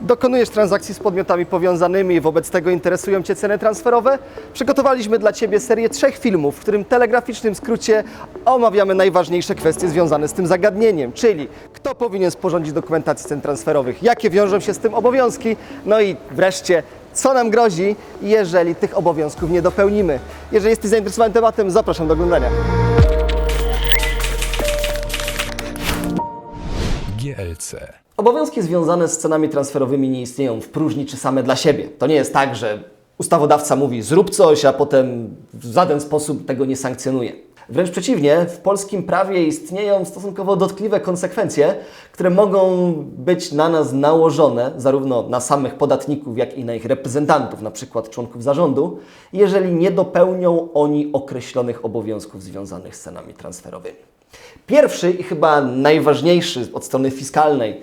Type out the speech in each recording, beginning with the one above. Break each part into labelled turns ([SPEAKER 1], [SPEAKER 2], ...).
[SPEAKER 1] Dokonujesz transakcji z podmiotami powiązanymi, wobec tego interesują Cię ceny transferowe? Przygotowaliśmy dla Ciebie serię trzech filmów, w którym telegraficznym skrócie omawiamy najważniejsze kwestie związane z tym zagadnieniem, czyli kto powinien sporządzić dokumentację cen transferowych, jakie wiążą się z tym obowiązki, no i wreszcie co nam grozi, jeżeli tych obowiązków nie dopełnimy. Jeżeli jesteś zainteresowany tematem, zapraszam do oglądania.
[SPEAKER 2] GLC.
[SPEAKER 1] Obowiązki związane z cenami transferowymi nie istnieją w próżni czy same dla siebie. To nie jest tak, że ustawodawca mówi zrób coś, a potem w żaden sposób tego nie sankcjonuje. Wręcz przeciwnie, w polskim prawie istnieją stosunkowo dotkliwe konsekwencje, które mogą być na nas nałożone, zarówno na samych podatników, jak i na ich reprezentantów, na przykład członków zarządu, jeżeli nie dopełnią oni określonych obowiązków związanych z cenami transferowymi. Pierwszy i chyba najważniejszy od strony fiskalnej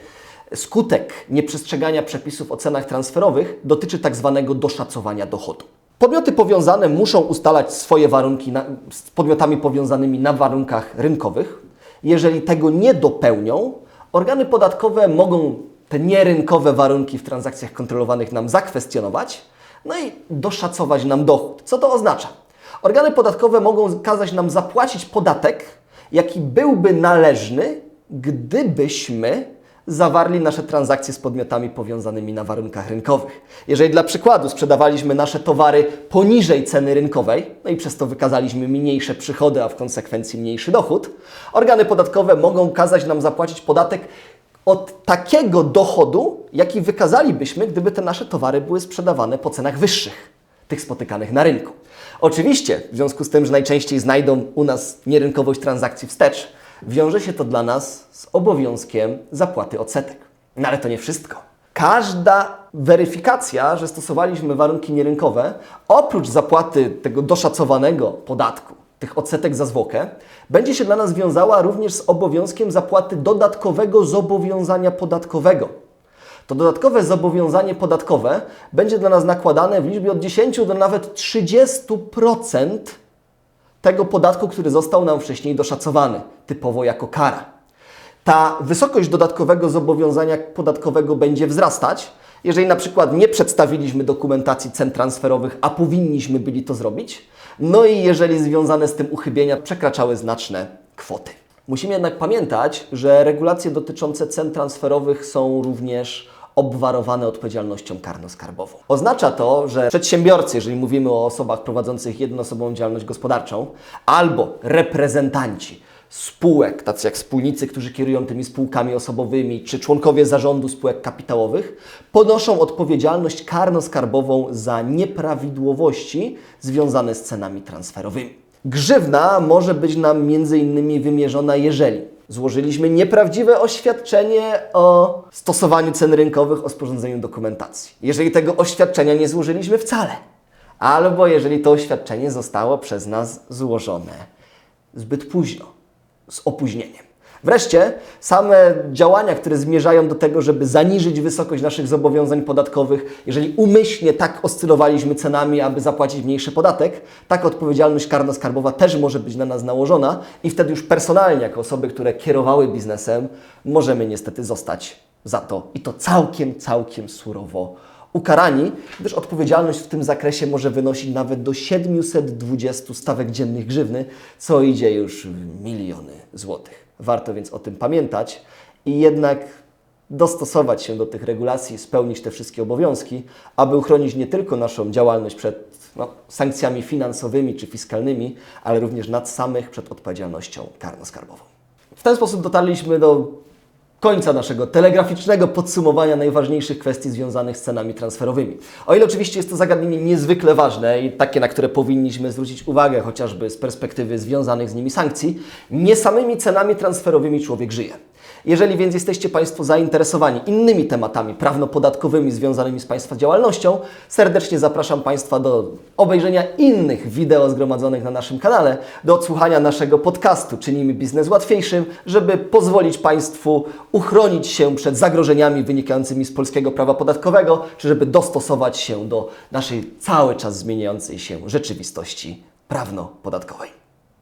[SPEAKER 1] skutek nieprzestrzegania przepisów o cenach transferowych dotyczy tak zwanego doszacowania dochodu. Podmioty powiązane muszą ustalać swoje warunki na, z podmiotami powiązanymi na warunkach rynkowych. Jeżeli tego nie dopełnią, organy podatkowe mogą te nierynkowe warunki w transakcjach kontrolowanych nam zakwestionować, no i doszacować nam dochód. Co to oznacza? Organy podatkowe mogą kazać nam zapłacić podatek, jaki byłby należny, gdybyśmy zawarli nasze transakcje z podmiotami powiązanymi na warunkach rynkowych. Jeżeli dla przykładu sprzedawaliśmy nasze towary poniżej ceny rynkowej, no i przez to wykazaliśmy mniejsze przychody, a w konsekwencji mniejszy dochód, organy podatkowe mogą kazać nam zapłacić podatek od takiego dochodu, jaki wykazalibyśmy, gdyby te nasze towary były sprzedawane po cenach wyższych tych spotykanych na rynku. Oczywiście, w związku z tym, że najczęściej znajdą u nas nierynkowość transakcji wstecz, wiąże się to dla nas z obowiązkiem zapłaty odsetek. No ale to nie wszystko. Każda weryfikacja, że stosowaliśmy warunki nierynkowe, oprócz zapłaty tego doszacowanego podatku, tych odsetek za zwłokę, będzie się dla nas wiązała również z obowiązkiem zapłaty dodatkowego zobowiązania podatkowego. To dodatkowe zobowiązanie podatkowe będzie dla nas nakładane w liczbie od 10 do nawet 30% tego podatku, który został nam wcześniej doszacowany, typowo jako kara. Ta wysokość dodatkowego zobowiązania podatkowego będzie wzrastać, jeżeli na przykład nie przedstawiliśmy dokumentacji cen transferowych, a powinniśmy byli to zrobić, no i jeżeli związane z tym uchybienia przekraczały znaczne kwoty. Musimy jednak pamiętać, że regulacje dotyczące cen transferowych są również obwarowane odpowiedzialnością karno-skarbową. Oznacza to, że przedsiębiorcy, jeżeli mówimy o osobach prowadzących jednoosobową działalność gospodarczą, albo reprezentanci spółek, tacy jak wspólnicy, którzy kierują tymi spółkami osobowymi, czy członkowie zarządu spółek kapitałowych, ponoszą odpowiedzialność karno-skarbową za nieprawidłowości związane z cenami transferowymi. Grzywna może być nam innymi wymierzona, jeżeli złożyliśmy nieprawdziwe oświadczenie o stosowaniu cen rynkowych, o sporządzeniu dokumentacji. Jeżeli tego oświadczenia nie złożyliśmy wcale, albo jeżeli to oświadczenie zostało przez nas złożone zbyt późno, z opóźnieniem. Wreszcie same działania, które zmierzają do tego, żeby zaniżyć wysokość naszych zobowiązań podatkowych, jeżeli umyślnie tak oscylowaliśmy cenami, aby zapłacić mniejszy podatek, taka odpowiedzialność karno-skarbowa też może być na nas nałożona i wtedy już personalnie, jako osoby, które kierowały biznesem, możemy niestety zostać za to i to całkiem, całkiem surowo ukarani, gdyż odpowiedzialność w tym zakresie może wynosić nawet do 720 stawek dziennych grzywny, co idzie już w miliony złotych. Warto więc o tym pamiętać i jednak dostosować się do tych regulacji, spełnić te wszystkie obowiązki, aby uchronić nie tylko naszą działalność przed no, sankcjami finansowymi czy fiskalnymi, ale również nad samych przed odpowiedzialnością karno-skarbową. W ten sposób dotarliśmy do końca naszego telegraficznego podsumowania najważniejszych kwestii związanych z cenami transferowymi. O ile oczywiście jest to zagadnienie niezwykle ważne i takie, na które powinniśmy zwrócić uwagę, chociażby z perspektywy związanych z nimi sankcji, nie samymi cenami transferowymi człowiek żyje. Jeżeli więc jesteście Państwo zainteresowani innymi tematami prawno-podatkowymi związanymi z Państwa działalnością, serdecznie zapraszam Państwa do obejrzenia innych wideo zgromadzonych na naszym kanale, do odsłuchania naszego podcastu Czynimy Biznes Łatwiejszym, żeby pozwolić Państwu uchronić się przed zagrożeniami wynikającymi z polskiego prawa podatkowego, czy żeby dostosować się do naszej cały czas zmieniającej się rzeczywistości prawno-podatkowej.